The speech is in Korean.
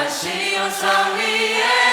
다시 온성 위에